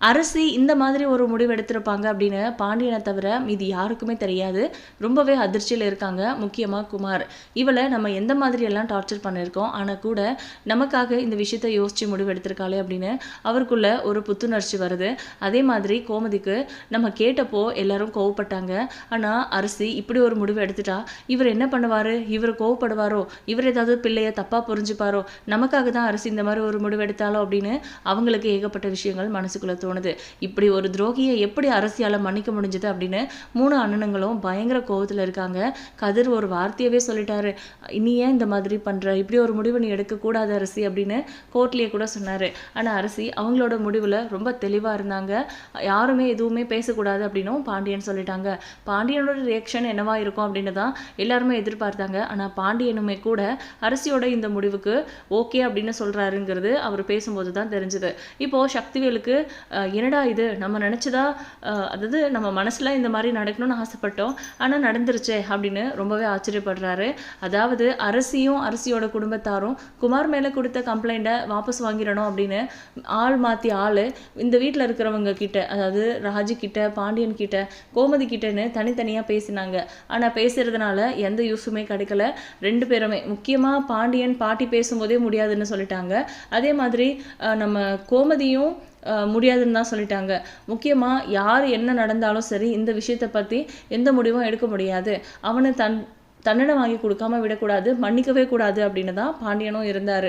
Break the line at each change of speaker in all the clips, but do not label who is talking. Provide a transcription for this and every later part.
அரசி இந்த மாதிரி ஒரு முடிவு எடுத்திருப்பாங்க அப்படின்னு பாண்டியனை தவிர மீதி யாருக்குமே தெரியாது. ரொம்பவே அதிர்ச்சியில் இருக்காங்க முக்கியமாக குமார். இவளை நம்ம எந்த மாதிரியெல்லாம் டார்ச்சர் பண்ணியிருக்கோம்? ஆனால் கூட நமக்காக இந்த விஷயத்தை யோசித்து முடிவு எடுத்திருக்காளே அப்படின்னு அவருக்குள்ள ஒரு புத்துணர்ச்சி வருது. அதே மாதிரி கோமதிக்கு நம்ம கேட்டப்போ எல்லாரும் கோவப்பட்டாங்க. ஆனால் அரசி இப்படி ஒரு முடிவு எடுத்துட்டா? இவர் என்ன பண்ணுவார்? இவர் கோவப்படுவாரோ? இவர் ஏதாவது பிள்ளைய தப்பாக புரிஞ்சுப்பாரோ? நமக்காக தான் அரசி இந்த மாதிரி ஒரு முடிவு எடுத்தாலோ அப்படின்னு அவங்களுக்கு ஏகப்பட்ட விஷயங்கள் மனசுக்குள்ள தோணுது. இப்படி ஒரு துரோகியை எப்படி அரசியால் மன்னிக்க முடிஞ்சது அப்படின்னு மூணு அண்ணனுங்களும் பயங்கர கோவத்தில் இருக்காங்க. கதிர் ஒரு வார்த்தையவே சொல்லிட்டாரு. நீ ஏன் இந்த மாதிரி பண்ணுற இப்படி ஒரு முடிவு நீ எடுக்கக்கூடாது அரசி அப்படின்னு கோர்ட்லேயே கூட சொன்னார். ஆனால் அரசி அவங்களோட முடிவில் ரொம்ப தெளிவாக இருந்தாங்க. யாருமே எதுவுமே பேசக்கூடாது அப்படின்னும் பாண்டியன் சொல்லிட்டாங்க. பாண்டியனோட ரியாக்ஷன் என்னவா இருக்கும் அப்படின்னு தான் எல்லாருமே எதிர்பார்த்தாங்க. ஆனால் பாண்டியனுமே கூட அரசியோட இந்த முடிவுக்கு ஓகே அப்படின்னு சொல்கிறாருங்கிறது அவர் பேசும்போது தான் தெரிஞ்சுது. இப்போது சக்திவேலுக்கு என்னடா இது? நம்ம நினச்சதா அதாவது நம்ம மனசில் இந்த மாதிரி நடக்கணும்னு ஆசைப்பட்டோம். ஆனால் நடந்துருச்சே அப்படின்னு ரொம்பவே ஆச்சரியப்படுறாரு. அதாவது அரசியும் அரசியோட குடும்பத்தாரும் குமார் மேலே கொடுத்த கம்ப்ளைண்ட்டை வாபஸ் வாங்கிடணும் அப்படின்னு ஆள் மாற்றி ஆள் இந்த வீட்டில் இருக்கிறவங்க கிட்ட அதாவது ராஜு கிட்ட பாண்டியன் கிட்ட கோமதி கிட்டன்னு தனித்தனியாக பேசினாங்க. ஆனால் பேசுறதுனால எந்த யூஸுமே கிடைக்கல. ரெண்டு பேருமே முக்கியமாக பாண்டியன் பாட்டி பேசும்போதே முடியாதுன்னு சொல்லிட்டாங்க. அதே மாதிரி நம்ம கோமதியும் முடியாதுன்னு தான் சொல்லிட்டாங்க. முக்கியமாக யார் என்ன நடந்தாலும் சரி இந்த விஷயத்தை பற்றி எந்த முடிவும் எடுக்க முடியாது. அவனை தன் தண்டனை வாங்கி கொடுக்காம விடக்கூடாது மன்னிக்கவே கூடாது அப்படின்னு தான் பாண்டியனும் இருந்தார்.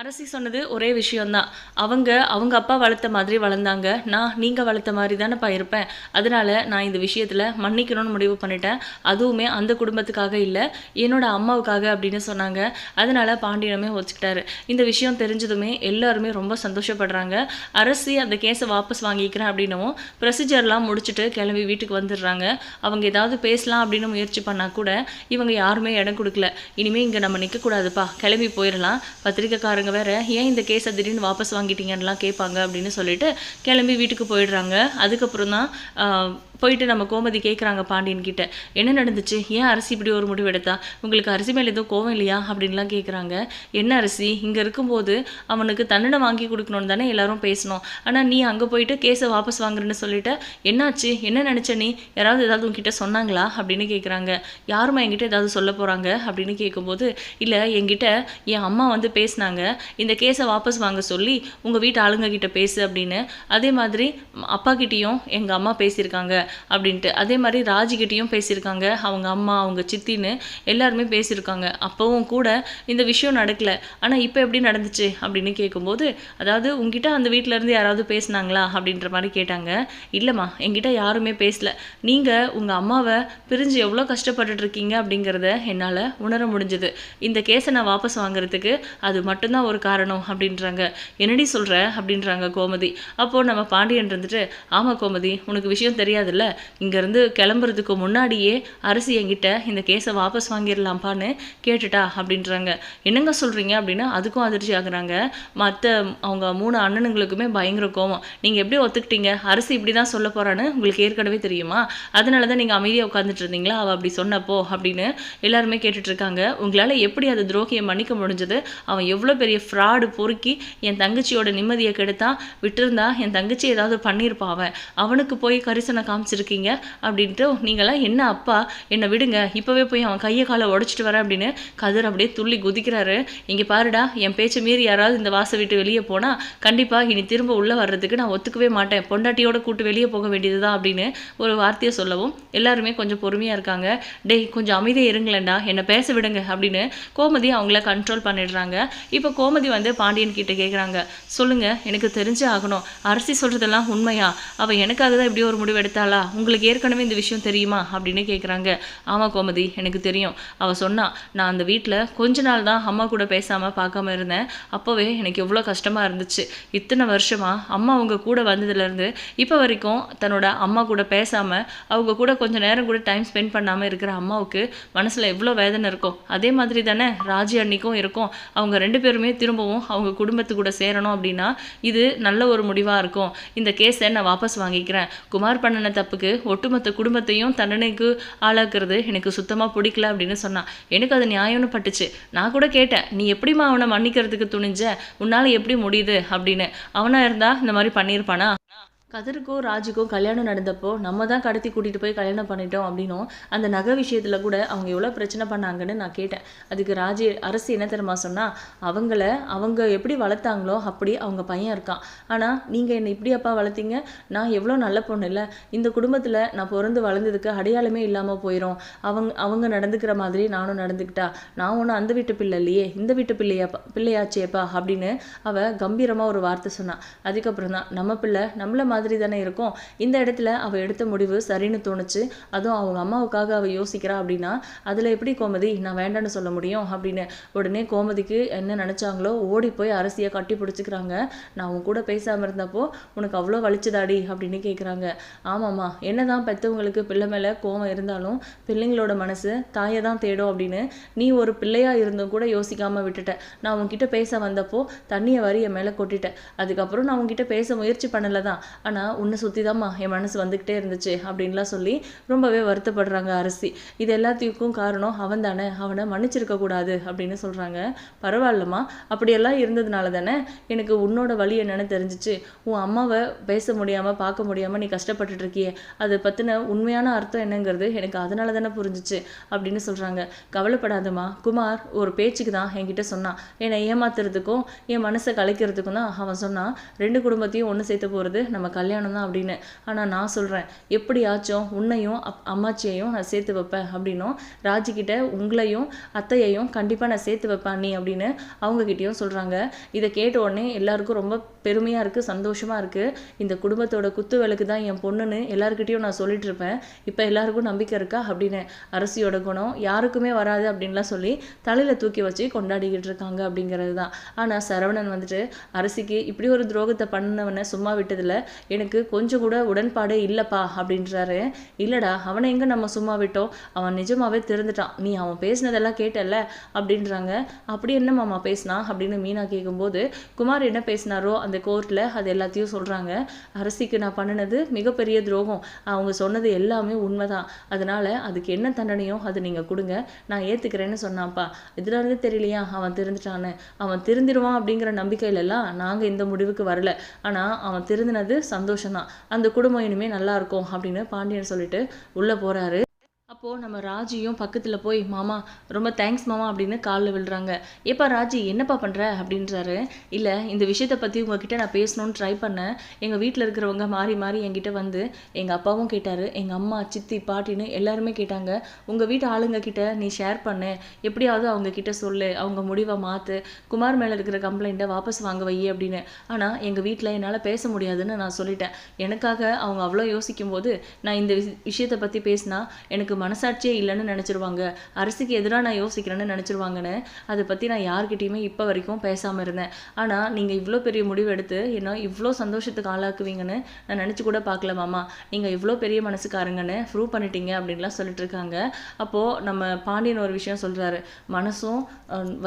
அரசி சொன்னது ஒரே விஷயம்தான். அவங்க அவங்க அப்பா வளர்த்த மாதிரி வளர்ந்தாங்க. நான் நீங்கள் வளர்த்த மாதிரி தானேப்பா இருப்பேன். அதனால நான் இந்த விஷயத்தில் மன்னிக்கணும்னு முடிவு பண்ணிட்டேன். அதுவுமே அந்த குடும்பத்துக்காக இல்லை என்னோட அம்மாவுக்காக அப்படின்னு சொன்னாங்க. அதனால பாண்டியனுமே ஒத்துக்கிட்டாரு. இந்த விஷயம் தெரிஞ்சதுமே எல்லாருமே ரொம்ப சந்தோஷப்படுறாங்க. அரசி அந்த கேஸை வாபஸ் வாங்கிக்கிறேன் அப்படின்னவும் ப்ரொசீஜர்லாம் முடிச்சுட்டு கிளம்பி வீட்டுக்கு வந்துடுறாங்க. அவங்க ஏதாவது பேசலாம் அப்படின்னு முயற்சி பண்ணால் கூட இவங்க யாருமே இடம் கொடுக்கல. இனிமேல் இங்கே நம்ம நிற்கக்கூடாதுப்பா கிளம்பி போயிடலாம். பத்திரிக்கைக்காரங்க வேறு ஏன் இந்த கேஸை திடீர்னு வாபஸ் வாங்கிட்டீங்கன்னுலாம் கேட்பாங்க அப்படின்னு சொல்லிட்டு கிளம்பி வீட்டுக்கு போயிடுறாங்க. அதுக்கப்புறம் தான் போயிட்டு நம்ம கோமதி கேட்குறாங்க பாண்டியன் கிட்ட. என்ன நடந்துச்சு? ஏன் அரிசி இப்படி ஒரு முடிவு எடுத்தா? உங்களுக்கு அரிசி மேலே எதுவும் கோவம் இல்லையா? அப்படின்லாம் கேட்குறாங்க என்ன அரிசி? இங்கே இருக்கும்போது அவனுக்கு தண்டனை வாங்கி கொடுக்கணும்னு தானே எல்லாரும் பேசணும். ஆனால் நீ அங்கே போயிட்டு கேஸை வாபஸ் வாங்குறேன்னு சொல்லிட்டு. என்னாச்சு? என்ன நினச்ச நீ? யாராவது ஏதாவது உங்ககிட்ட சொன்னாங்களா? அப்படின்னு கேட்குறாங்க யாரும்மா என்கிட்ட ஏதாவது சொல்ல போகிறாங்க அப்படின்னு கேட்கும்போது இல்லை என்கிட்ட என் அம்மா வந்து பேசினாங்க. இந்த கேஸை வாபஸ் வாங்க சொல்லி உங்கள் வீட்டு ஆளுங்க கிட்ட பேசு அப்படின்னு. அதே மாதிரி அப்பா கிட்டேயும் எங்கள் அம்மா பேசியிருக்காங்க. அப்படின்ட்டு. அதே மாதிரி ராஜிக்கிட்டேயும் பேசியிருக்காங்க. அவங்க அம்மா அவங்க சித்தின்னு எல்லாருமே பேசியிருக்காங்க. அப்போவும் கூட இந்த விஷயம் நடக்கல. ஆனால் இப்போ எப்படி நடந்துச்சு அப்படின்னு கேட்கும்போது அதாவது உங்ககிட்ட அந்த வீட்டிலேருந்து இருந்து யாராவது பேசுனாங்களா அப்படின்ற மாதிரி கேட்டாங்க. இல்லைம்மா என்கிட்ட யாருமே பேசல. நீங்கள் உங்கள் அம்மாவை பிரிஞ்சு எவ்வளோ கஷ்டப்பட்டுட்டு இருக்கீங்க அப்படிங்கிறத என்னால் உணர முடிஞ்சது. இந்த கேஸை நான் வாபஸ் வாங்குறதுக்கு அது மட்டும்தான் ஒரு காரணம் அப்படின்றாங்க. என்னடி சொல்கிற அப்படின்றாங்க கோமதி. அப்போது நம்ம பாண்டியன் இருந்துட்டு ஆமாம் கோமதி உனக்கு விஷயம் தெரியாதுல்ல? இங்கேருந்து கிளம்புறதுக்கு முன்னாடியே அரசு என்கிட்ட இந்த கேஸை வாபஸ் வாங்கிடலாம்ப்பான்னு கேட்டுட்டா அப்படின்றாங்க. என்னங்க சொல்கிறீங்க அப்படின்னா அதுக்கும் அதிர்ச்சி ஆகுறாங்க. மற்ற அவங்க மூணு அண்ணனுங்களுக்குமே பயங்கர கோவம். நீங்கள் எப்படி ஒத்துக்கிட்டீங்க? அரசு இப்படி தான் சொல்ல போகிறான்னு உங்களுக்கு ஏற்கனவே தெரியுமா? அதனால தான் நீங்கள் அமைதியாக உட்காந்துட்டு இருந்தீங்களா? அவள் அப்படி சொன்னப்போ அப்படின்னு எல்லாருமே கேட்டுட்ருக்காங்க உங்களால் எப்படி அது துரோகியை மன்னிக்க முடிஞ்சது? அவன் எவ்வளோ பெரிய ஃப்ராடு பொறுக்கி என் தங்கச்சியோட நிம்மதியை கெடுத்தா விட்டுருந்தா என் தங்கச்சி ஏதாவது பண்ணியிருப்பான் அவன். அவனுக்கு போய் கரிசனை காமிச்சிருக்கீங்க அப்படின்ட்டு நீங்களாம் என்ன அப்பா? என்னை விடுங்க. இப்போவே போய் அவன் கையை காலை உடச்சிட்டு வரேன் அப்படின்னு கதிர் அப்படியே துள்ளி குதிக்கிறாரு. இங்கே பாருடா என் பேச்சை மீறி யாராவது இந்த வாசை விட்டு வெளியே போனால் கண்டிப்பாக இனி திரும்ப உள்ளே வர்றதுக்கு நான் ஒத்துக்கவே மாட்டேன். பொண்டாட்டியோட கூட்டு வெளியே போக வேண்டியது தான் அப்படின்னு ஒரு வார்த்தையை சொல்லவும் எல்லாருமே கொஞ்சம் பொறுமையாக இருக்காங்க. டேய் கொஞ்சம் அமைதியாக இருங்களேண்டா என்னை பேச விடுங்க அப்படின்னு கோமதி அவங்கள கண்ட்ரோல் பண்ணிடுறாங்க. இப்போ கோமதி வந்து பாண்டியன் கிட்ட கேட்குறாங்க சொல்லுங்கள் எனக்கு தெரிஞ்சே ஆகணும். அரசி சொல்கிறதெல்லாம் உண்மையா? அவள் எனக்காக தான் இப்படி ஒரு முடிவு எடுத்தாளா? உங்களுக்கு ஏற்கனவே இந்த விஷயம் தெரியுமா? அப்படின்னு கேட்குறாங்க. ஆமாம் கோமதி எனக்கு தெரியும். அவள் சொன்னா நான் அந்த வீட்டில் கொஞ்ச நாள் தான் அம்மா கூட பேசாமல் பார்க்காம இருந்தேன். அப்போவே எனக்கு எவ்வளோ கஷ்டமாக இருந்துச்சு. இத்தனை வருஷமாக அம்மா அவங்க கூட வந்ததுலேருந்து இப்போ வரைக்கும் தன்னோட அம்மா கூட பேசாமல் அவங்க கூட கொஞ்சம் நேரம் கூட டைம் ஸ்பெண்ட் பண்ணாமல் இருக்கிற அம்மாவுக்கு மனசில் எவ்வளோ வேதனை இருக்கும். அதே மாதிரி தானே ராஜி அன்னிக்கும் இருக்கும். அவங்க ரெண்டு பேருமே திரும்பவும் அவங்க குடும்பத்து கூட சேரணும் அப்படின்னா இது நல்ல ஒரு முடிவாக இருக்கும். இந்த கேஸை நான் வாபஸ் வாங்கிக்கிறேன். குமார் பண்ணின தப்பு தப்புக்கு ஒட்டுமொத்த குடும்பத்தையும் தண்டனைக்கு ஆளாக்குறது எனக்கு சுத்தமாக பிடிக்கல அப்படின்னு சொன்னான். எனக்கு அது நியாயம்னு பட்டுச்சு. நான் கூட கேட்டேன் நீ எப்படிம்மா அவனை மன்னிக்கிறதுக்கு துணிஞ்ச? உன்னால் எப்படி முடியுது? அப்படின்னு. அவனாக இருந்தால் இந்த மாதிரி பண்ணியிருப்பானா? கதருக்கும் ராஜுக்கும் கல்யாணம் நடந்தப்போ நம்ம தான் கடத்தி கூட்டிகிட்டு போய் கல்யாணம் பண்ணிட்டோம் அப்படின்னும் அந்த நகை விஷயத்தில் கூட அவங்க எவ்வளோ பிரச்சனை பண்ணாங்கன்னு நான் கேட்டேன். அதுக்கு ராஜி அரசு என்ன தெரியுமா சொன்னால் அவங்கள அவங்க எப்படி வளர்த்தாங்களோ அப்படி அவங்க பையன் இருக்கான். ஆனால் நீங்கள் என்னை இப்படி அப்பா வளர்த்தீங்க? நான் எவ்வளோ நல்ல பொண்ணு இல்லை. இந்த குடும்பத்தில் நான் பிறந்து வளர்ந்ததுக்கு அடையாளமே இல்லாமல் போயிடும் அவங்க அவங்க நடந்துக்கிற மாதிரி நானும் நடந்துக்கிட்டா நான் ஒன்றும் அந்த வீட்டு பிள்ளை இல்லையே இந்த வீட்டு பிள்ளையாப்பா பிள்ளையாச்சேப்பா அப்படின்னு அவள் கம்பீரமாக ஒரு வார்த்தை சொன்னான் அதுக்கப்புறம் தான் நம்ம பிள்ளை நம்மள மாதிரி தானே இருக்கும். இந்த இடத்துல அவள் எடுத்த முடிவு சரின்னு தோணுச்சு. அதுவும் அவங்க அம்மாவுக்காக அவள் யோசிக்கிறா அப்படின்னா அதில் எப்படி கோமதி? நான் வேண்டான்னு சொல்ல முடியும்? அப்படின்னு. உடனே கோமதிக்கு என்ன நினச்சாங்களோ ஓடி போய் அரசியை கட்டி பிடிச்சிக்கிறாங்க. நான் உன் கூட பேசாமல் இருந்தப்போ உனக்கு அவ்வளோ வலிச்சுதாடி அப்படின்னு கேட்குறாங்க ஆமாம்மா. என்னதான் பெற்றவங்களுக்கு பிள்ளை மேலே கோவம் இருந்தாலும் பிள்ளைங்களோட மனசு தாயை தான் தேடும் அப்படின்னு. நீ ஒரு பிள்ளையாக இருந்தும் கூட யோசிக்காமல் விட்டுட்ட. நான் உன்கிட்ட பேச வந்தப்போ தண்ணியை வரி என் மேலே கொட்டிட்டேன் அதுக்கப்புறம் நான் உன்கிட்ட பேச முயற்சி பண்ணல தான் ஆனால் உன்னை சுற்றி தாம்மா என் மனசு வந்துக்கிட்டே இருந்துச்சு அப்படின்லாம் சொல்லி ரொம்பவே வருத்தப்படுறாங்க அரசி. இது எல்லாத்துக்கும் காரணம் அவன் தானே அவனை மன்னிச்சிருக்க கூடாது அப்படின்னு சொல்கிறாங்க பரவாயில்லம்மா அப்படியெல்லாம் இருந்ததுனால தானே எனக்கு உன்னோட வழி என்னென்னு தெரிஞ்சிச்சு. உன் அம்மாவை பேச முடியாமல் பார்க்க முடியாமல் நீ கஷ்டப்பட்டுட்டு இருக்கியே. அதை பற்றின உண்மையான அர்த்தம் என்னங்கிறது எனக்கு அதனால தானே புரிஞ்சிச்சு அப்படின்னு சொல்கிறாங்க கவலைப்படாதம்மா குமார் ஒரு பேச்சுக்கு தான் என்கிட்ட சொன்னான். என்னை ஏமாத்துறதுக்கும் என் மனசை கலைக்கிறதுக்கும் தான் அவன் சொன்னான். ரெண்டு குடும்பத்தையும் ஒன்று சேர்த்து போகிறது நம்ம கல்யாணம் தான் அப்படின்னு. ஆனால் நான் சொல்கிறேன் எப்படியாச்சும் உன்னையும் அப் அம்மாச்சியையும் நான் சேர்த்து வைப்பேன் அப்படின்னும் ராஜிக்கிட்ட உங்களையும் அத்தையையும் கண்டிப்பாக நான் சேர்த்து வைப்பேன் நீ அப்படின்னு அவங்கக்கிட்டேயும் சொல்கிறாங்க இதை கேட்ட உடனே எல்லாருக்கும் ரொம்ப பெருமையாக இருக்குது சந்தோஷமாக இருக்குது இந்த குடும்பத்தோட குத்து விளக்கு தான் என் பொண்ணுன்னு எல்லாருக்கிட்டேயும் நான் சொல்லிட்டு இருப்பேன். இப்போ எல்லாருக்கும் நம்பிக்கை இருக்கா அப்படின்னு. அரசியோட குணம் யாருக்குமே வராது அப்படின்லாம் சொல்லி தலையில் தூக்கி வச்சு கொண்டாடிக்கிட்டு இருக்காங்க அப்படிங்கிறது தான். ஆனால் சரவணன் வந்துட்டு அரசிக்கு இப்படி ஒரு துரோகத்தை பண்ணவனை சும்மா விட்டதில் எனக்கு கொஞ்சம் கூட உடன்பாடே இல்லைப்பா அப்படின்றாரு. இல்லைடா அவனை எங்கே நம்ம சும்மா விட்டோம்? அவன் நிஜமாவே திறந்துட்டான். நீ அவன் பேசினதெல்லாம் கேட்டல்ல? அப்படின்றாங்க. அப்படி என்ன மாமா பேசினா? அப்படின்னு மீனா கேட்கும்போது குமார் என்ன பேசினாரோ அந்த கோர்ட்டில் அது எல்லாத்தையும் சொல்கிறாங்க அரசிக்கு நான் பண்ணினது மிகப்பெரிய துரோகம். அவங்க சொன்னது எல்லாமே உண்மைதான். அதனால் அதுக்கு என்ன தண்டனையோ அது நீங்கள் கொடுங்க. நான் ஏற்றுக்கிறேன்னு சொன்னான்ப்பா. இதில் இருந்து தெரியலையா? அவன் திருந்துட்டான்னு அவன் திருந்திடுவான் அப்படிங்கிற நம்பிக்கையிலலாம் நாங்கள் இந்த முடிவுக்கு வரல. ஆனால் அவன் திருந்தினது சந்தோஷம்தான். அந்த குடும்பம் இனிமேல் நல்லா இருக்கும் அப்படின்னு பாண்டியன் சொல்லிட்டு உள்ளே போகிறாரு அப்போது நம்ம ராஜியும் பக்கத்தில் போய் மாமா ரொம்ப தேங்க்ஸ் மாமா அப்படின்னு காலில் விழுறாங்க. ஏப்பா ராஜி என்னப்பா பண்ணுற அப்படின்றாரு. இல்லை இந்த விஷயத்தை பற்றி உங்ககிட்ட நான் பேசணும்னு ட்ரை பண்ணேன். எங்கள் வீட்டில் இருக்கிறவங்க மாறி மாறி என்கிட்ட வந்து எங்கள் அப்பாவும் கேட்டார் எங்கள் அம்மா சித்தி பாட்டின்னு எல்லாருமே கேட்டாங்க. உங்கள் வீட்டு ஆளுங்க கிட்ட நீ ஷேர் பண்ணு. எப்படியாவது அவங்க கிட்ட சொல்லு. அவங்க முடிவை மாற்று குமார் மேலே இருக்கிற கம்ப்ளைண்ட்டை வாபஸ் வாங்க வை அப்படின்னு. ஆனால் எங்கள் வீட்டில் என்னால் பேச முடியாதுன்னு நான் சொல்லிட்டேன். எனக்காக அவங்க அவ்வளோ யோசிக்கும் போது நான் இந்த விஷயத்தை பற்றி பேசினா எனக்கு மனசாட்சியே இல்லைன்னு நினச்சிருவாங்க. அரசுக்கு எதிராக நான் யோசிக்கிறேன்னு நினச்சிருவாங்கன்னு அதை பற்றி நான் யார்கிட்டையுமே இப்போ வரைக்கும் பேசாமல் இருந்தேன். ஆனால் நீங்கள் இவ்வளோ பெரிய முடிவு எடுத்து என்ன இவ்வளோ சந்தோஷத்துக்கு ஆளாக்குவீங்கன்னு நான் நினச்சி கூட பார்க்கல மாமா. நீங்கள் இவ்வளோ பெரிய மனசுக்காரங்கன்னு ப்ரூவ் பண்ணிட்டீங்க அப்படின்லாம் சொல்லிட்டு இருக்காங்க. அப்போது நம்ம பாண்டியன் ஒரு விஷயம் சொல்கிறாரு மனசும்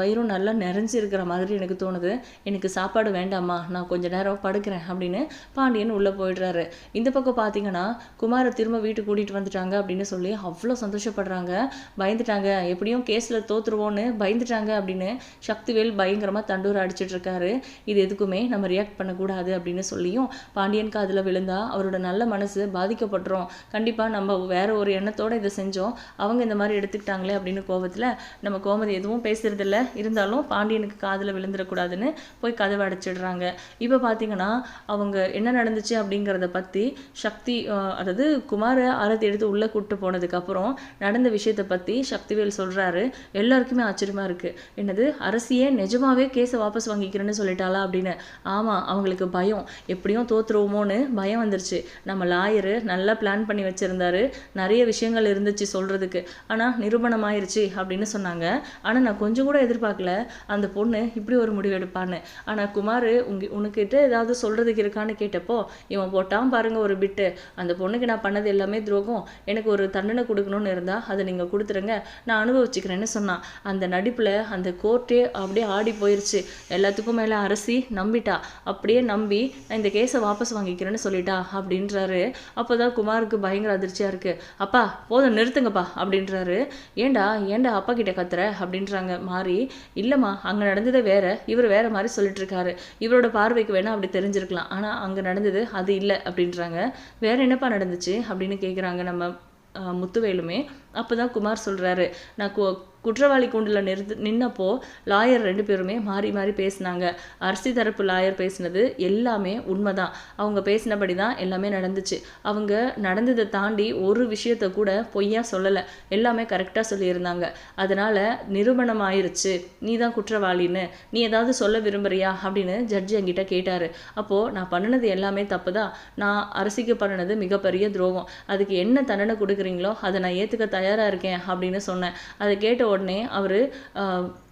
வயிறும் நல்லா நிறைஞ்சு இருக்கிற மாதிரி எனக்கு தோணுது. எனக்கு சாப்பாடு வேண்டாமா நான் கொஞ்சம் நேரம் படுக்கிறேன் அப்படின்னு பாண்டியன் உள்ளே போயிடுறாரு. இந்த பக்கம் பார்த்தீங்கன்னா குமாரை திரும்ப வீட்டுக்கு கூட்டிகிட்டு வந்துட்டாங்க அப்படின்னு சொல்லி அவ்வளோ சந்தோஷப்படுறாங்க. பயந்துட்டாங்க. எப்படியும் கேஸில் தோற்றுருவோன்னு பயந்துட்டாங்க அப்படின்னு சக்திவேல் பயங்கரமாக தண்டூர் அடிச்சிட்ருக்காரு இது எதுக்குமே நம்ம ரியாக்ட் பண்ணக்கூடாது அப்படின்னு சொல்லியும் பாண்டியன் காதில் விழுந்தா அவரோட நல்ல மனசு பாதிக்கப்பட்டுரும். கண்டிப்பாக நம்ம வேற ஒரு எண்ணத்தோடு இதை செஞ்சோம். அவங்க இந்த மாதிரி எடுத்துக்கிட்டாங்களே அப்படின்னு கோபத்தில் நம்ம கோமதி எதுவும் பேசுறதில்ல. இருந்தாலும் பாண்டியனுக்கு காதில் விழுந்துடக்கூடாதுன்னு போய் கதவை அடைச்சிடுறாங்க. இப்போ பார்த்தீங்கன்னா அவங்க என்ன நடந்துச்சு அப்படிங்கிறத பற்றி சக்தி அதாவது குமாரை ஆரத்தி எடுத்து உள்ளே கூப்பிட்டு போனதுக்கப்புறம் அப்புறம் நடந்த விஷயத்தை பற்றி சக்திவேல் சொல்கிறாரு எல்லாருக்குமே ஆச்சரியமா இருக்குது என்னது அரசியே நிஜமாவே கேஸை வாபஸ் வாங்கிக்கிறேன்னு சொல்லிட்டாளா அப்படின்னு. ஆமாம் அவங்களுக்கு பயம். எப்படியும் தோத்துருவோமோன்னு பயம் வந்துருச்சு. நம்ம லாயரு நல்லா பிளான் பண்ணி வச்சுருந்தாரு. நிறைய விஷயங்கள் இருந்துச்சு சொல்கிறதுக்கு ஆனால் நிரூபணம் ஆயிருச்சு அப்படின்னு சொன்னாங்க. ஆனால் நான் கொஞ்சம் கூட எதிர்பார்க்கல. அந்த பொண்ணு இப்படி ஒரு முடிவு எடுப்பான்னு. ஆனால் குமார் உங்க உனக்கிட்ட ஏதாவது சொல்கிறதுக்கு இருக்கான்னு கேட்டப்போ இவன் போட்டான் பாருங்கள் ஒரு பிட்டு. அந்த பொண்ணுக்கு நான் பண்ணது எல்லாமே துரோகம். எனக்கு ஒரு தண்டனை கொடு கொடுக்கணும்னு இருந்தால் அதை நீங்கள் கொடுத்துருங்க. நான் அனுபவிச்சுக்கிறேன்னு சொன்னான். அந்த நடிப்பில் அந்த கோர்ட்டே அப்படியே ஆடி போயிருச்சு. எல்லாத்துக்கும் மேலே அரசி நம்பிட்டா. அப்படியே நம்பி நான் இந்த கேஸை வாபஸ் வாங்கிக்கிறேன்னு சொல்லிட்டா அப்படின்றாரு. அப்போ தான் குமாருக்கு பயங்கர அதிர்ச்சியாக இருக்குது அப்பா போதும் நிறுத்துங்கப்பா அப்படின்றாரு. ஏண்டா ஏண்டா அப்பா கிட்ட கத்துற? அப்படின்றாங்க மாறி. இல்லைம்மா அங்கே நடந்ததை வேற. இவர் வேற மாதிரி சொல்லிட்டு இருக்காரு இவரோட பார்வைக்கு வேணா அப்படி தெரிஞ்சிருக்கலாம். ஆனால் அங்கே நடந்தது அது இல்லை அப்படின்றாங்க. வேற என்னப்பா நடந்துச்சு? அப்படின்னு கேட்குறாங்க நம்ம முத்துவேலுமே. அப்போ தான் குமார் சொல்கிறாரு நான் குற்றவாளி கூண்டில் நிறுத்து நின்னப்போ லாயர் ரெண்டு பேருமே மாறி மாறி பேசினாங்க. அரசி தரப்பு லாயர் பேசினது எல்லாமே உண்மைதான். அவங்க பேசினபடி தான் எல்லாமே நடந்துச்சு. அவங்க நடந்ததை தாண்டி ஒரு விஷயத்த கூட பொய்யா சொல்லலை. எல்லாமே கரெக்டாக சொல்லியிருந்தாங்க. அதனால நிரூபணம் ஆயிருச்சு நீ தான் குற்றவாளின்னு. நீ ஏதாவது சொல்ல விரும்புறியா? அப்படின்னு ஜட்ஜி என்கிட்ட கேட்டாரு. அப்போது நான் பண்ணினது எல்லாமே தப்பு தான் நான் அரசிக்கு பண்ணினது மிகப்பெரிய துரோகம். அதுக்கு என்ன தண்டனை கொடுக்குறீங்களோ அதை நான் ஏற்றுக்க தயாராக இருக்கேன் அப்படின்னு சொன்னேன். அதை கேட்ட உடனே அவர்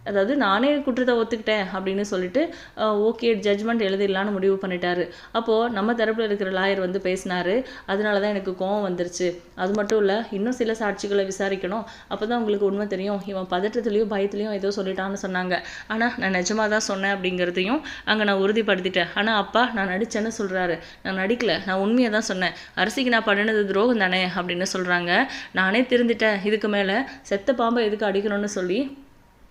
அதாவது நானே குற்றத்தை ஒத்துக்கிட்டேன் அப்படின்னு சொல்லிட்டு ஓகே ஜட்ஜ்மெண்ட் எழுதிடலான்னு முடிவு பண்ணிட்டாரு. அப்போது நம்ம தரப்பில் இருக்கிற லாயர் வந்து பேசினாரு. அதனால தான் எனக்கு கோவம் வந்துருச்சு. அது மட்டும் இல்லை இன்னும் சில சாட்சிகளை விசாரிக்கணும். அப்போ தான் உங்களுக்கு உண்மை தெரியும். இவன் பதற்றத்துலேயும் பயத்துலேயும் ஏதோ சொல்லிட்டான்னு சொன்னாங்க. ஆனால் நான் நிஜமாக தான் சொன்னேன் அப்படிங்கிறதையும் அங்கே நான் உறுதிப்படுத்திட்டேன். ஆனால் அப்பா நான் நடிச்சேன்னு சொல்கிறாரு நான் நடிக்கல. நான் உண்மையை தான் சொன்னேன். அரசிக்கு நான் பண்ணினது துரோகம் தானே அப்படின்னு சொல்கிறாங்க நானே திருந்திட்டேன். இதுக்கு மேலே செத்த பாம்பை எதுக்கு அடிக்கணும்னு சொல்லி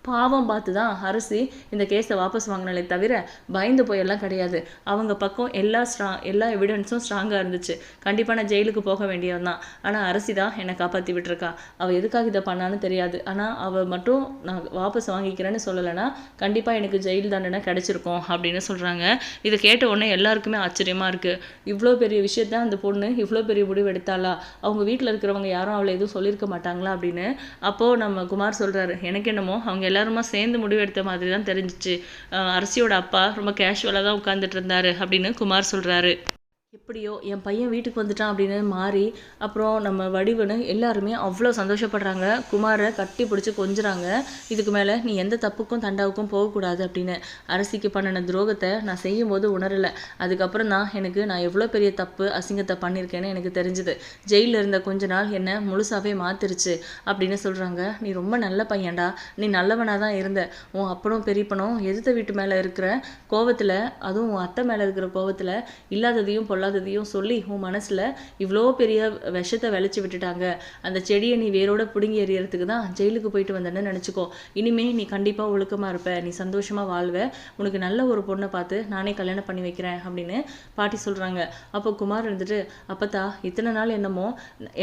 பாவம் பார்த்து தான் அரசி இந்த கேஸை வாபஸ் வாங்கினாலே தவிர பயந்து போயெல்லாம் கிடையாது. அவங்க பக்கம் எல்லா ஸ்ட்ரா எல்லா எவிடன்ஸும் ஸ்ட்ராங்காக இருந்துச்சு. கண்டிப்பாக நான் ஜெயிலுக்கு போக வேண்டியவன் தான் ஆனால் அரசி தான் என்னை காப்பாற்றி விட்டுருக்கா. அவள் எதுக்காக இதை பண்ணான்னு தெரியாது. ஆனால் அவள் மட்டும் நான் வாபஸ் வாங்கிக்கிறேன்னு சொல்லலைன்னா கண்டிப்பாக எனக்கு ஜெயில் தண்டனை கிடைச்சிருக்கும் அப்படின்னு சொல்கிறாங்க இதை கேட்ட உடனே எல்லாருக்குமே ஆச்சரியமாக இருக்குது இவ்வளோ பெரிய விஷயத்த அந்த பொண்ணு இவ்வளோ பெரிய முடிவு எடுத்தாளா? அவங்க வீட்டில் இருக்கிறவங்க யாரும் அவளை எதுவும் சொல்லியிருக்க மாட்டாங்களா அப்படின்னு. அப்போது நம்ம குமார் சொல்கிறாரு எனக்கு என்னமோ அவங்க எல்லாம் சேர்ந்து முடிவெடுத்த மாதிரி தான் தெரிஞ்சிச்சு அரசியோட அப்பா ரொம்ப கேஷுவலாக தான் உட்காந்துட்டு இருந்தாரு அப்படின்னு குமார் சொல்கிறாரு எப்படியோ என் பையன் வீட்டுக்கு வந்துட்டான் அப்படின்னு மாறி அப்புறம் நம்ம வடிவனு எல்லாருமே அவ்வளோ சந்தோஷப்படுறாங்க. குமாரை கட்டி பிடிச்சி கொஞ்சுறாங்க. இதுக்கு மேலே நீ எந்த தப்புக்கும் தண்டாவுக்கும் போகக்கூடாது அப்படின்னு அரசிக்கு பண்ணின துரோகத்தை நான் செய்யும்போது உணரலை. அதுக்கப்புறம் தான் எனக்கு நான் எவ்வளோ பெரிய தப்பு அசிங்கத்தை பண்ணியிருக்கேன்னு எனக்கு தெரிஞ்சுது. ஜெயிலில் இருந்த கொஞ்ச நாள் என்னை முழுசாகவே மாத்திருச்சு அப்படின்னு சொல்கிறாங்க நீ ரொம்ப நல்ல பையன்டா. நீ நல்லவனாக தான் இருந்த. உன் அப்பனும் பெரியப்பனும் எதிர்த்த வீட்டு மேலே இருக்கிற கோவத்தில் அதுவும் உன் அத்தை மேலே இருக்கிற கோவத்தில் இல்லாததையும் பொல்லாததையும் சொல்லி உன் மனசில் இவ்வளோ பெரிய விஷத்தை விளைச்சி விட்டுட்டாங்க. அந்த செடியை நீ வேரோட பிடுங்கி எறியறதுக்கு தான் ஜெயிலுக்கு போயிட்டு வந்தேன்னு நினச்சிக்கோ. இனிமே நீ கண்டிப்பாக ஒழுக்கமாக இருப்ப. நீ சந்தோஷமாக வாழ்வ. உனக்கு நல்ல ஒரு பொண்ணை பார்த்து நானே கல்யாணம் பண்ணி வைக்கிறேன் அப்படின்னு பாட்டி சொல்கிறாங்க அப்போ குமார் இருந்துட்டு அப்பத்தா இத்தனை நாள் என்னமோ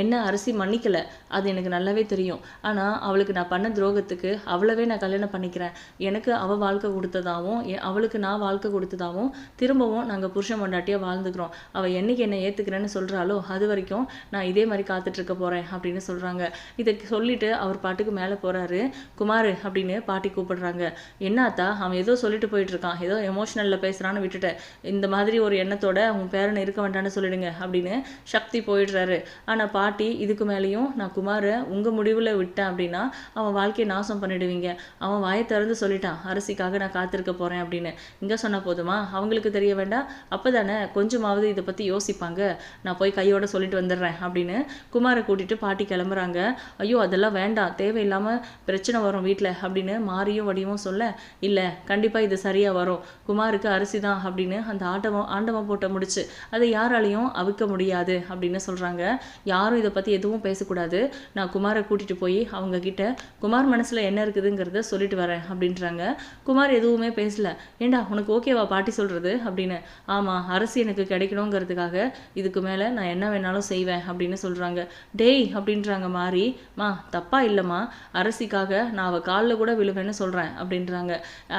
என்ன அரிசி மன்னிக்கலை. அது எனக்கு நல்லாவே தெரியும். ஆனால் அவளுக்கு நான் பண்ண துரோகத்துக்கு அவளவே நான் கல்யாணம் பண்ணிக்கிறேன். எனக்கு அவள் வாழ்க்கை கொடுத்ததாகவும் அவளுக்கு நான் வாழ்க்கை கொடுத்ததாகவும் திரும்பவும் நாங்கள் புருஷன் மண்டாட்டியாக வாழ்ந்துக்கிறோம். அவள் என்னைக்கு என்னை ஏற்றுக்கிறேன்னு சொல்கிறாளோ அது வரைக்கும் நான் இதே மாதிரி காத்துட்ருக்க போகிறேன் அப்படின்னு சொல்கிறாங்க இதை சொல்லிவிட்டு அவர் பாட்டுக்கு மேலே போகிறாரு குமார் அப்படின்னு பாட்டி கூப்பிடுறாங்க. என்னாத்தா அவன் ஏதோ சொல்லிட்டு போயிட்டுருக்கான் ஏதோ எமோஷனலில் பேசுகிறான்னு விட்டுட்டேன் இந்த மாதிரி ஒரு எண்ணத்தோட உன் பேரனை இருக்க வேண்டான்னு சொல்லிடுங்க அப்படின்னு சக்தி போயிடுறாரு. ஆனால் பாட்டி இதுக்கு மேலேயும் நான் குமாரை உங்கள் முடிவில் விட்டேன் அப்படின்னா அவன் வாழ்க்கையை நாசம் பண்ணிடுவீங்க. அவன் வாயை திறந்து சொல்லிட்டான் அரசிக்காக நான் காத்திருக்க போகிறேன் அப்படின்னு. இங்கே சொன்னால் போதுமா? அவங்களுக்கு தெரிய வேண்டாம். அப்போ தானே கொஞ்சமாவது இதை பற்றி யோசிப்பாங்க. நான் போய் கையோட சொல்லிட்டு வந்துடுறேன் அப்படின்னு குமாரை கூட்டிட்டு பாட்டி கிளம்புறாங்க. ஐயோ அதெல்லாம் வேண்டாம். தேவையில்லாமல் பிரச்சனை வரும் வீட்டில் அப்படின்னு மாறியும் வடிவும் சொல்ல இல்லை கண்டிப்பாக இது சரியாக வரும். குமாருக்கு அரிசி தான் அப்படின்னு அந்த ஆட்டவம் ஆண்டவம் போட்ட முடிச்சு அதை யாராலையும் அவிக்க முடியாது அப்படின்னு சொல்கிறாங்க யாரும் இதை பற்றி எதுவும் பேசக்கூடாது. நான் குமாரை கூட்டிகிட்டு போய் அவங்க கிட்ட குமார் மனசில் என்ன இருக்குதுங்கிறத சொல்லிட்டு வரேன் அப்படின்றாங்க. குமார் எதுவுமே பேசல. ஏண்டா உனக்கு ஓகேவா பாட்டி சொல்கிறது அப்படின்னு ஆமாம் அரசு எனக்கு கிடைக்கணும். கிடைக்கணுங்கிறதுக்காக இதுக்கு மேலே நான் என்ன வேணாலும் செய்வேன் அப்படின்னு சொல்கிறாங்க டேய் அப்படின்றாங்க மாறி மா தப்பா இல்லைம்மா. அரசிக்காக நான் அவள் காலில் கூட விழுவேன்னு சொல்கிறேன் அப்படின்றாங்க.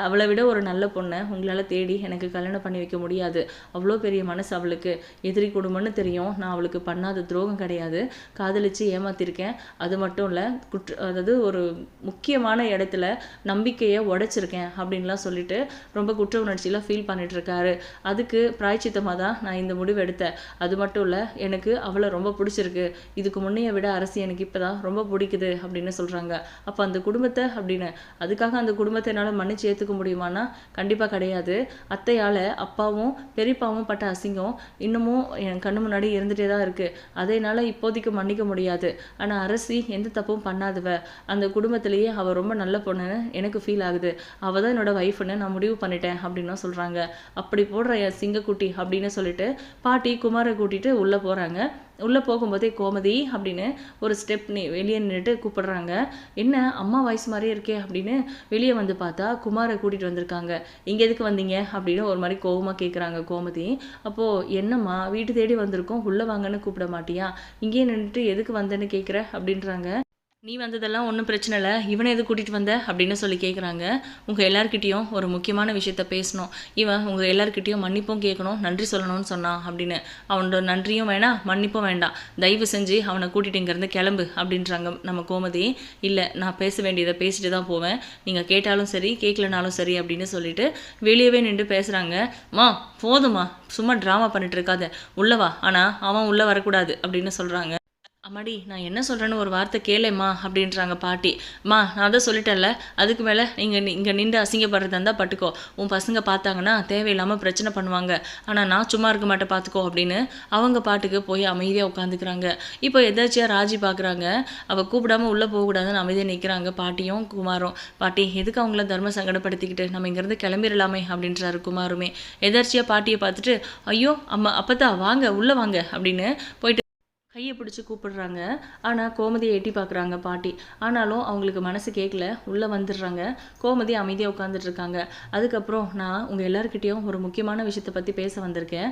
அவளை விட ஒரு நல்ல பொண்ணை உங்களால் தேடி எனக்கு கல்யாணம் பண்ணி வைக்க முடியாது. அவ்வளோ பெரிய மனசு அவளுக்கு. எதிரி குடும்பம்னு தெரியும். நான் அவளுக்கு பண்ணாத துரோகம் கிடையாது. காதலிச்சு ஏமாத்திருக்கேன். அது மட்டும் இல்லை குற்ற அதாவது ஒரு முக்கியமான இடத்துல நம்பிக்கையை உடைச்சிருக்கேன் அப்படின்லாம் சொல்லிட்டு ரொம்ப குற்ற உணர்ச்சியில் ஃபீல் பண்ணிட்டு இருக்காரு. அதுக்கு பிராய்ச்சித்தமாக தான் நான் இந்த முடிவு எடுத்தேன் அது மட்டும் இல்லை எனக்கு அவளை ரொம்ப பிடிச்சிருக்கு. இதுக்கு முன்னைய விட அரசி எனக்கு இப்போ தான் ரொம்ப பிடிக்குது அப்படின்னு சொல்கிறாங்க அப்போ அந்த குடும்பத்தை அப்படின்னு அதுக்காக அந்த குடும்பத்தை என்னால் மன்னிச்சு ஏற்றுக்க முடியுமானா கண்டிப்பாக கிடையாது. அத்தையால் அப்பாவும் பெரியப்பாவும் பட்ட அசிங்கம் இன்னமும் என் கண்ணு முன்னாடி இருந்துகிட்டே தான் இருக்குது அதை இப்போதைக்கு மன்னிக்க முடியாது. ஆனால் அரசி எந்த தப்பும் பண்ணாதவ. அந்த குடும்பத்திலேயே அவள் ரொம்ப நல்ல பொண்ணுன்னு எனக்கு ஃபீல் ஆகுது. அவள் தான் என்னோட ஒய்ஃப்னு நான் முடிவு பண்ணிட்டேன் அப்படின்னு சொல்கிறாங்க அப்படி போடுற என் சிங்கக்குட்டி அப்படின்னு சொல்லிட்டு பாட்டி குமாரை கூட்டிட்டு உள்ளே போகிறாங்க உள்ளே போகும்போதே கோமதி அப்படின்னு ஒரு ஸ்டெப் நீ வெளியே நின்றுட்டு கூப்பிடுறாங்க. என்ன அம்மா வாய்ஸ் மாதிரியே இருக்கே அப்படின்னு வெளியே வந்து பார்த்தா குமாரை கூட்டிகிட்டு வந்திருக்காங்க. இங்கே எதுக்கு வந்தீங்க? அப்படின்னு ஒரு மாதிரி கோவமாக கேட்குறாங்க கோமதி. அப்போது என்னம்மா வீட்டு தேடி வந்திருக்கோம். உள்ளே வாங்கன்னு கூப்பிட மாட்டியா? இங்கேயே நின்றுட்டு எதுக்கு வந்தேன்னு கேட்குற அப்படின்றாங்க. நீ வந்ததெல்லாம் ஒன்றும் பிரச்சனை இல்லை. இவனை எது கூட்டிகிட்டு வந்த? அப்படின்னு சொல்லி கேட்குறாங்க உங்கள் எல்லாருக்கிட்டேயும் ஒரு முக்கியமான விஷயத்த பேசணும். இவன் உங்கள் எல்லாருக்கிட்டேயும் மன்னிப்பும் கேட்கணும் நன்றி சொல்லணும்னு சொன்னான் அப்படின்னு. அவனோட நன்றியும் வேணாம் மன்னிப்பும் வேண்டாம். தயவு செஞ்சு அவனை கூட்டிகிட்டு இங்கேருந்து கிளம்பு அப்படின்றாங்க நம்ம கோமதி. இல்லை நான் பேச வேண்டியதை பேசிட்டு தான் போவேன். நீங்கள் கேட்டாலும் சரி கேட்கலனாலும் சரி அப்படின்னு சொல்லிட்டு வெளியவே நின்று பேசுகிறாங்க மா போதுமா சும்மா ட்ராமா பண்ணிட்டு இருக்காத. உள்ளவா ஆனால் அவன் உள்ளே வரக்கூடாது அப்படின்னு சொல்கிறாங்க அம்மாடி நான் என்ன சொல்கிறேன்னு ஒரு வார்த்தை கேளேம்மா அப்படின்றாங்க பாட்டி. அம்மா நான் தான் சொல்லிட்டேன்ல அதுக்கு மேலே நீங்கள் இங்கே நின்று அசிங்கப்படுறதா இருந்தால் பட்டுக்கோ. உன் பசங்க பார்த்தாங்கன்னா தேவையில்லாமல் பிரச்சனை பண்ணுவாங்க. ஆனால் நான் சும்மா இருக்க மாட்டேன் பார்த்துக்கோ அப்படின்னு அவங்க பாட்டுக்கு போய் அமைதியாக உட்காந்துக்கிறாங்க. இப்போ எதாச்சியாக ராஜி பார்க்குறாங்க அவள் கூப்பிடாம உள்ளே போகக்கூடாதுன்னு அமைதியாக நிற்கிறாங்க பாட்டியும் குமாரும். பாட்டி எதுக்கு அவங்கள தர்ம சங்கடப்படுத்திக்கிட்டு? நம்ம இங்கேருந்து கிளம்பிடலாமே அப்படின்றாரு குமாருமே. எதாச்சியாக பாட்டியை பார்த்துட்டு ஐயோ அம்மா அப்போ தான் வாங்க உள்ளே வாங்க அப்படின்னு போயிட்டு கையை பிடிச்சி கூப்பிடுறாங்க. ஆனால் கோமதியை எட்டி பார்க்குறாங்க பாட்டி. ஆனாலும் அவங்களுக்கு மனசு கேட்கல உள்ளே வந்துடுறாங்க. கோமதி அமைதியாக உட்காந்துட்டு இருக்காங்க அதுக்கப்புறம் நான் உங்கள் எல்லாருக்கிட்டேயும் ஒரு முக்கியமான விஷயத்தை பற்றி பேச வந்திருக்கேன்.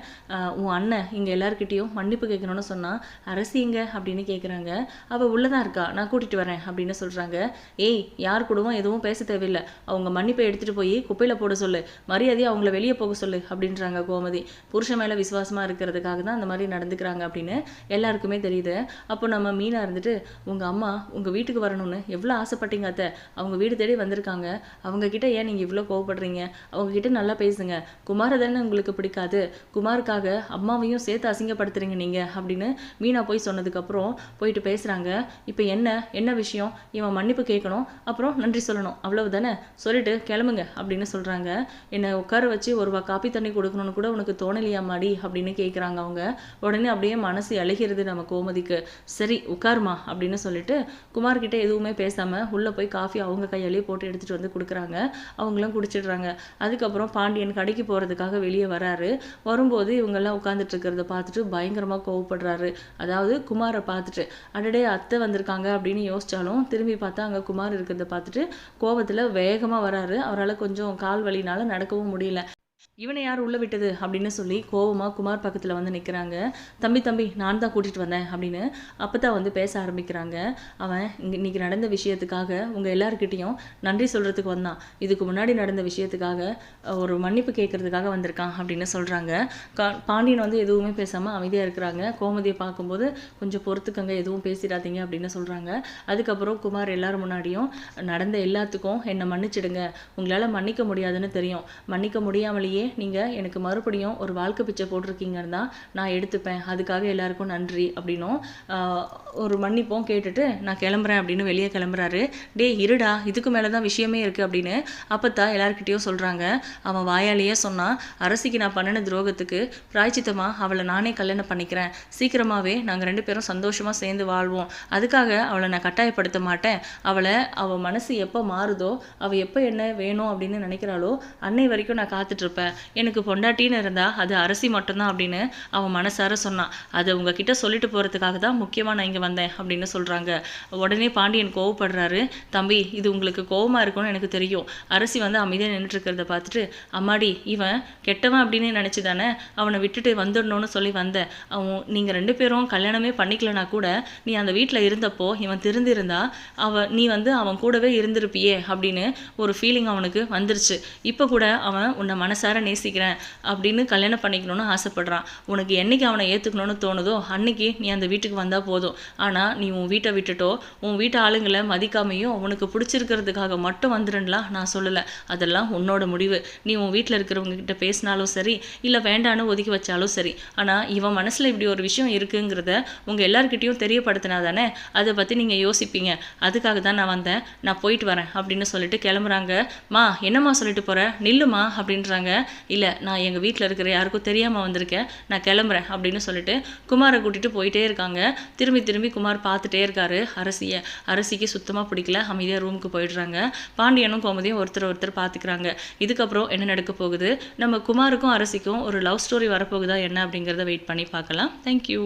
உன் அண்ணன் இங்கே எல்லாருக்கிட்டேயும் மன்னிப்பு கேட்கணும்னு சொன்னால் அரசி எங்க? அப்படின்னு கேட்குறாங்க அவள் உள்ளே தான் இருக்கா. நான் கூட்டிகிட்டு வரேன். அப்படின்னு சொல்கிறாங்க ஏய் யார் கூடவும் எதுவும் பேச தேவையில்லை. அவங்க மன்னிப்பை எடுத்துகிட்டு போய் குப்பையில் போட சொல்லு. மரியாதையை அவங்கள வெளியே போக சொல்லு. அப்படின்றாங்க கோமதி. புருஷன் மேலே விசுவாசமாக இருக்கிறதுக்காக தான் அந்த மாதிரி நடந்துக்கிறாங்க அப்படின்னு எல்லாருக்குமே தெரியுது. அப்போ நம்ம மீனா இருந்துட்டு உங்கள் அம்மா உங்கள் வீட்டுக்கு வரணும்னு எவ்வளோ ஆசைப்பட்டீங்க அத்தை? அவங்க வீடு தேடி வந்திருக்காங்க. அவங்க கிட்ட ஏன் நீங்கள் இவ்வளோ கோவப்படுறீங்க? அவங்க கிட்ட நல்லா பேசுங்க. குமாரை தானே உங்களுக்கு பிடிக்காது. குமாருக்காக அம்மாவையும் சேர்த்து அசிங்கப்படுத்துறீங்க நீங்கள் அப்படின்னு மீனா போய் சொன்னதுக்கப்புறம் போயிட்டு பேசுகிறாங்க இப்போ என்ன? என்ன விஷயம்? இவன் மன்னிப்பு கேட்கணும் அப்புறம் நன்றி சொல்லணும். அவ்வளவு தானே? சொல்லிட்டு கிளம்புங்க அப்படின்னு சொல்கிறாங்க என்னை உட்கார வச்சு ஒரு காப்பி தண்ணி கொடுக்கணும்னு கூட உனக்கு தோணலையா மாடி? அப்படின்னு கேட்குறாங்க அவங்க. உடனே அப்படியே மனசு இழகிறது நமக்கு. கோமதிக்கு சரி உட்காருமா அப்படின்னு சொல்லிட்டு குமார்கிட்ட எதுவுமே பேசாமல் உள்ளே போய் காஃபி அவங்க கையாலேயே போட்டு எடுத்துகிட்டு வந்து கொடுக்குறாங்க. அவங்களும் குடிச்சிடுறாங்க. அதுக்கப்புறம் பாண்டியன் கடைக்கு போகிறதுக்காக வெளியே வராரு. வரும்போது இவங்கெல்லாம் உட்காந்துட்டு இருக்கிறத பார்த்துட்டு பயங்கரமாக கோவப்படுறாரு. அதாவது குமாரை பார்த்துட்டு அடடே அத்தை வந்திருக்காங்க அப்படின்னு யோசித்தாலும் திரும்பி பார்த்தா அங்கே குமார் இருக்கிறத பார்த்துட்டு கோவத்தில் வேகமாக வராரு. அவரால் கொஞ்சம் கால் வலினால நடக்கவும் முடியல. இவனை யார் உள்ள விட்டது அப்படின்னு சொல்லி கோவமாக குமார் பக்கத்தில் வந்து நிற்கிறாங்க தம்பி தம்பி நான் தான் கூட்டிகிட்டு வந்தேன் அப்படின்னு அப்போ தான் வந்து பேச ஆரம்பிக்கிறாங்க. அவன் இங்கே இன்றைக்கி நடந்த விஷயத்துக்காக உங்கள் எல்லாருக்கிட்டேயும் நன்றி சொல்கிறதுக்கு வந்தான். இதுக்கு முன்னாடி நடந்த விஷயத்துக்காக ஒரு மன்னிப்பு கேட்கறதுக்காக வந்திருக்கான் அப்படின்னு சொல்கிறாங்க கா பாண்டியன் வந்து எதுவுமே பேசாமல் அமைதியாக இருக்கிறாங்க. கோமதியை பார்க்கும்போது கொஞ்சம் பொறுத்துக்கங்க எதுவும் பேசிடாதீங்க அப்படின்னு சொல்கிறாங்க அதுக்கப்புறம் குமார் எல்லாரும் முன்னாடியும் நடந்த எல்லாத்துக்கும் என்னை மன்னிச்சிடுங்க. உங்களால் மன்னிக்க முடியாதுன்னு தெரியும். மன்னிக்க முடியாமலேயே நீங்கள் எனக்கு மறுபடியும் ஒரு வாழ்க்கை பிச்சை போட்டிருக்கீங்கன்னு தான் நான் எடுத்துப்பேன். அதுக்காக எல்லாருக்கும் நன்றி அப்படின்னும் ஒரு மன்னிப்பும் கேட்டுட்டு நான் கிளம்புறேன் அப்படின்னு வெளியே கிளம்புறாரு. டேய் இருடா இதுக்கு மேலே தான் விஷயமே இருக்குது அப்படின்னு அப்பத்தான் எல்லாருக்கிட்டேயும் சொல்கிறாங்க அவன் வாயாலேயே சொன்னான் அரசிக்கு நான் பண்ணின துரோகத்துக்கு பிராய்ச்சித்தமாக அவளை நானே கல்யாணம் பண்ணிக்கிறேன். சீக்கிரமாகவே நாங்கள் ரெண்டு பேரும் சந்தோஷமாக சேர்ந்து வாழ்வோம். அதுக்காக அவளை நான் கட்டாயப்படுத்த மாட்டேன். அவளை அவள் மனசு எப்போ மாறுதோ அவள் எப்போ என்ன வேணும் அப்படின்னு நினைக்கிறாளோ அன்னை வரைக்கும் நான் காத்துட்ருப்பேன் எனக்கு பொண்டாட்டின்னு இருந்தால் அது அரசி மட்டும்தான் அப்படின்னு அவன் மனசார சொன்னான். அதை உங்ககிட்ட சொல்லிட்டு போகிறதுக்காக தான் முக்கியமாக நான் இங்கே வந்தேன் அப்படின்னு சொல்கிறாங்க உடனே பாண்டியன் கோவப்படுறாரு. தம்பி இது உங்களுக்கு கோவமா இருக்கும்னு எனக்கு தெரியும். அரசி வந்து அமைதியாக நின்றுட்டு இருக்கிறத பார்த்துட்டு அம்மாடி இவன் கெட்டவன் அப்படின்னு நினச்சி தானே அவனை விட்டுட்டு வந்துடணும்னு சொல்லி வந்தேன் அவன் நீங்கள் ரெண்டு பேரும் கல்யாணமே பண்ணிக்கலனா கூட நீ அந்த வீட்டில் இருந்தப்போ இவன் திருந்திருந்தா அவன் நீ வந்து அவன் கூடவே இருந்திருப்பியே அப்படின்னு ஒரு ஃபீலிங் அவனுக்கு வந்துருச்சு. இப்போ கூட அவன் உன்னை மனசார நான் நேசிக்கிறேன் அப்படின்னு கல்யாணம் பண்ணிக்கணும்னு ஆசைப்படுறான். உனக்கு என்னைக்கு அவனை ஏற்றுக்கணும்னு தோணுதோ அன்னைக்கு நீ அந்த வீட்டுக்கு வந்தால் போதும். ஆனால் நீ உன் வீட்டை விட்டுட்டோ உன் வீட்டு ஆளுங்களை மதிக்காமையும் உனக்கு பிடிச்சிருக்கிறதுக்காக மட்டும் வந்துடுன்லாம் நான் சொல்லலை. அதெல்லாம் உன்னோட முடிவு. நீ உன் வீட்டில் இருக்கிறவங்க கிட்ட பேசினாலும் சரி இல்லை வேண்டான்னு ஒதுக்கி வச்சாலும் சரி. ஆனால் இவன் மனசில் இப்படி ஒரு விஷயம் இருக்குங்கிறத உங்கள் எல்லாருக்கிட்டையும் தெரியப்படுத்தினா தானே அதை பற்றி நீங்கள் யோசிப்பீங்க. அதுக்காக தான் நான் வந்தேன். நான் போயிட்டு வரேன் அப்படின்னு சொல்லிட்டு கிளம்புறாங்க. மா என்னம்மா சொல்லிட்டு போகிற நில்லுமா? அப்படின்றாங்க. இல்லை நான் எங்கள் வீட்டில் இருக்கிற யாருக்கும் தெரியாமல் வந்திருக்கேன். நான் கிளம்புறேன் அப்படின்னு சொல்லிட்டு குமாரை கூட்டிகிட்டு போயிட்டே இருக்காங்க. திரும்பி திரும்பி குமார் பார்த்துட்டே இருக்காரு அரசியை. அரசிக்கு சுத்தமாக பிடிக்கல அமைதியாக ரூமுக்கு போயிடுறாங்க. பாண்டியனும் கோமதியும் ஒருத்தர் ஒருத்தர் பார்த்துக்கிறாங்க. இதுக்கப்புறம் என்ன நடக்க போகுது? நம்ம குமாருக்கும் அரசிக்கும் ஒரு லவ் ஸ்டோரி வரப்போகுதா என்ன அப்படிங்கிறத வெயிட் பண்ணி பார்க்கலாம். தேங்க்யூ